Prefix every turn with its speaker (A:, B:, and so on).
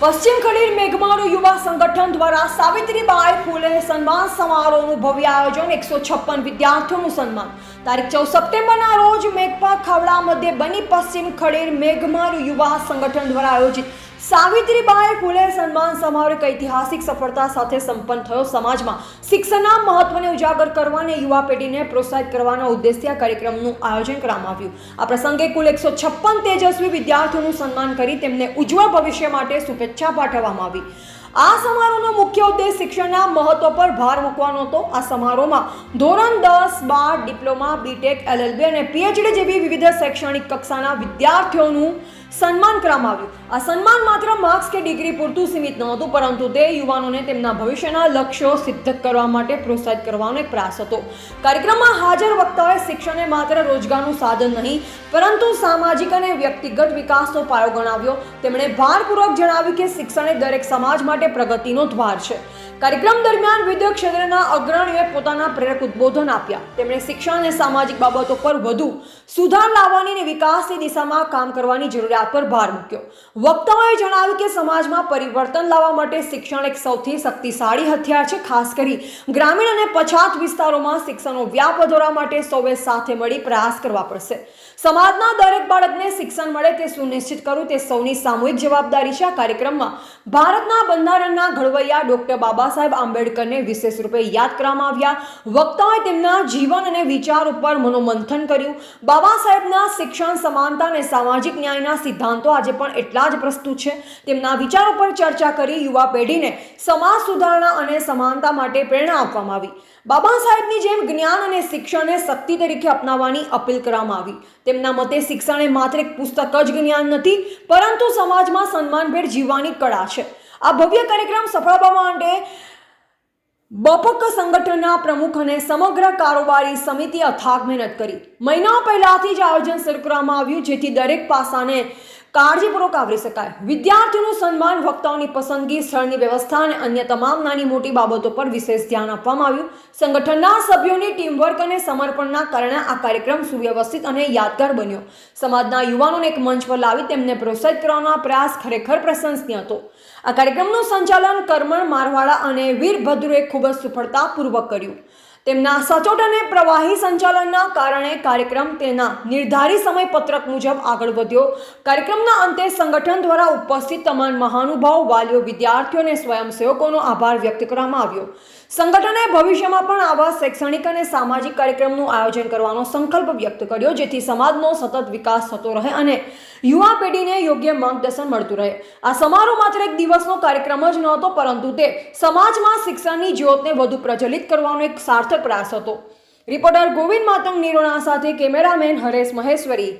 A: પશ્ચિમ ખડીર મેઘમાળો યુવા સંગઠન દ્વારા સાવિત્રીબાઈ ફૂલે સન્માન સમારોહનું ભવ્ય આયોજન એકસો છપ્પન વિદ્યાર્થીઓનું સન્માન. તારીખ ચૌદ સપ્ટેમ્બરના રોજ મેઘપા ખાવડા મધ્યે બની પશ્ચિમ ખડીર મેઘમાળો યુવા સંગઠન દ્વારા આયોજિત સાવિત્રીબાઈ ફૂલે સન્માન સમારોહ એક ઐતિહાસિક સફળતા સાથે સંપન્ન થયો. સમાજમાં શિક્ષણના મહત્વને ઉજાગર કરવા અને યુવા પેઢીને પ્રોત્સાહિત કરવાના ઉદ્દેશ્ય આ કાર્યક્રમનું આયોજન કરવામાં આવ્યું. આ પ્રસંગે કુલ એકસો છપ્પન તેજસ્વી વિદ્યાર્થીઓનું સન્માન કરી તેમને ઉજ્જવળ ભવિષ્ય માટે શુભેચ્છા પાઠવવામાં આવી. આ સમારોહનો મુખ્ય ઉદ્દેશ શિક્ષણના મહત્વ પર ભાર મૂકવાનો હતો. આ સમારોહમાં ધોરણ દસ, બાર, ડિપ્લોમા બીટેક એલએલબી અને પીએચડી જેવી વિવિધ શૈક્ષણિક કક્ષાના વિદ્યાર્થીઓનું સન્માન કરવામાં આવ્યું. આ સન્માન માત્ર માર્ક્સ કે ડિગ્રી પૂરતું સીમિત નહોતું પરંતુ તે યુવાનોને તેમના ભવિષ્યના લક્ષ્યો સિદ્ધ કરવા માટે પ્રોત્સાહિત કરવાનો એક પ્રયાસ હતો. કાર્યક્રમમાં હાજર વક્તાઓએ શિક્ષણને માત્ર રોજગારનું સાધન નહીં, પરંતુ સામાજિક અને વ્યક્તિગત વિકાસનો પાયો ગણાવ્યો. તેમણે ભારપૂર્વક જણાવ્યું કે શિક્ષણ એ દરેક સમાજ માટે પ્રગતિનો દ્વાર છે. કાર્યક્રમ દરમિયાન વિદ્યુત ક્ષેત્રના અગ્રણીઓએ પોતાના પ્રેરક ઉદ્બોધન આપ્યા. તેમણે શિક્ષણ અને સામાજિક બાબતો પર વધુ સુધાર લાવવાની અને વિકાસની દિશામાં કામ કરવાની જરૂરિયાત પર ભાર મૂક્યો. વક્તાઓએ જણાવ્યું કે સમાજમાં પરિવર્તન લાવવા માટે શિક્ષણ એક સૌથી શક્તિશાળી હથિયાર છે. ખાસ કરી ગ્રામીણ અને પછાત વિસ્તારોમાં શિક્ષણનો વ્યાપ વધારવા માટે સૌએ સાથે મળી પ્રયાસ કરવા પડશે. સમાજના દરેક બાળકને શિક્ષણ મળે તે સુનિશ્ચિત કરવું તે સૌની સામૂહિક જવાબદારી છે. આ કાર્યક્રમમાં ભારતના બંધારણના ઘડવૈયા ડોક્ટર બાબા સાહેબ આંબેડકરને વિશેષ રૂપે યાદ કરવામાં આવ્યા. વક્તાઓએ તેમના જીવન અને વિચાર ઉપર મનોમંથન કર્યું. બાબા સાહેબના શિક્ષણ સમાનતા અને સામાજિક ન્યાયના સિદ્ધાંતો આજે પણ એટલા જ પ્રસ્તુત છે. તેમના વિચારો પર ચર્ચા કરી યુવા પેઢીને સમાજ સુધારણા અને સમાનતા માટે પ્રેરણા આપવામાં આવી. બાબા સાહેબની જેમ જ્ઞાન અને શિક્ષણને શક્તિ તરીકે અપનાવવાની અપીલ કરવામાં આવી. તેમના મતે શિક્ષણ એ માત્ર એક પુસ્તક જ જ્ઞાન નથી, પરંતુ સમાજમાં સન્માનભેર જીવવાની કળા છે. આ ભવ્ય કાર્યક્રમ સફળ બનવા માટે બપક સંગઠનના પ્રમુખ અને સમગ્ર કારોબારી સમિતિ અથાગ મહેનત કરી. મહિનાઓ પહેલાથી જ આયોજન શરૂ કરવામાં આવ્યું, જેથી દરેક પાસાને કાળજીપૂર્વક આવરી શકાય. વિદ્યાર્થીઓનું સન્માન વક્તાઓની પસંદગી, સ્થળની વ્યવસ્થા અને અન્ય તમામ નાની મોટી બાબતો પર વિશેષ ધ્યાન આપવામાં આવ્યું. સંગઠનના સભ્યોની ટીમવર્ક અને સમર્પણના કારણે આ કાર્યક્રમ સુવ્યવસ્થિત અને યાદગાર બન્યો. સમાજના યુવાનોને એક મંચ પર લાવી તેમને પ્રોત્સાહિત કરવાનો પ્રયાસ ખરેખર પ્રશંસનીય હતો. આ કાર્યક્રમનું સંચાલન કરમણ મારવાડા અને વીરભદ્રુએ ખૂબ જ સફળતાપૂર્વક કર્યું. તેમના સચોટ અને પ્રવાહી સંચાલનના કારણે કાર્યક્રમ તેના નિર્ધારિત સમયપત્રક મુજબ આગળ વધ્યો. કાર્યક્રમના અંતે સંગઠન દ્વારા ઉપસ્થિત તમામ મહાનુભાવ, વાલીઓ, વિદ્યાર્થીઓ અને સ્વયંસેવકોનો આભાર વ્યક્ત કરવામાં આવ્યો. સંગઠને ભવિષ્યમાં પણ આવા શૈક્ષણિક અને સામાજિક કાર્યક્રમનું આયોજન કરવાનો સંકલ્પ વ્યક્ત કર્યો, જેથી સમાજનો સતત વિકાસ થતો રહે અને યુવા પેઢીને યોગ્ય માર્ગદર્શન મળતું રહે. આ સમારોહ માત્ર એક દિવસનો કાર્યક્રમ જ નહોતો, પરંતુ તે સમાજમાં શિક્ષણની જ્યોતને વધુ પ્રજ્વલિત કરવાનો એક સાર્થક પ્રયાસ હતો. રિપોર્ટર ગોવિંદ માતંગ નિરોણા સાથે કેમેરામેન હરેશ મહેશ્વરી.